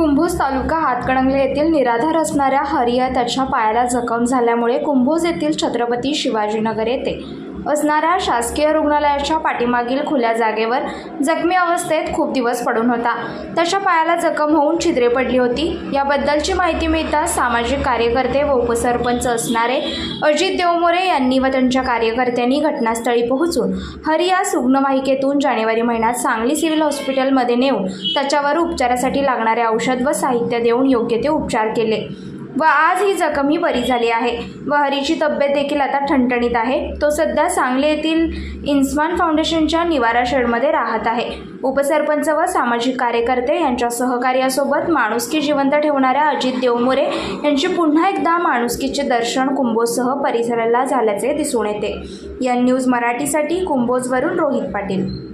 कुंभोज तालुका हातकणंगले येथील निराधार असणाऱ्या हरिया त्याच्या पायाला जखम झाल्यामुळे कुंभोज येथील छत्रपती शिवाजीनगर येथे असणाऱ्या शासकीय रुग्णालयाच्या पाठीमागील खुल्या जागेवर जखमी अवस्थेत खूप दिवस पडून होता. त्याच्या पायाला जखम होऊन छिद्रे पडली होती. याबद्दलची माहिती मिळताच सामाजिक कार्यकर्ते व उपसरपंच असणारे अजित देवमोरे यांनी व त्यांच्या कार्यकर्त्यांनी घटनास्थळी पोहोचून हरिया रुग्णवाहिकेतून जानेवारी महिन्यात सांगली सिव्हिल हॉस्पिटलमध्ये नेऊन त्याच्यावर उपचारासाठी लागणारे औषध व साहित्य देऊन योग्य ते उपचार केले. व आज ही जखम ही बरी झाली आहे. व हरीची तब्येत देखील आता ठणठणीत आहे. तो सध्या सांगली येथील इन्स्मान फाउंडेशनच्या निवारा शेडमध्ये राहत आहे. उपसरपंच व सामाजिक कार्यकर्ते यांच्या सहकार्यासोबत माणुसकी जिवंत ठेवणाऱ्या अजित देवमोरे यांची पुन्हा एकदा माणुसकीचे दर्शन कुंभोजसह परिसराला झाल्याचे दिसून येते. या न्यूज मराठीसाठी कुंभोजवरून रोहित पाटील.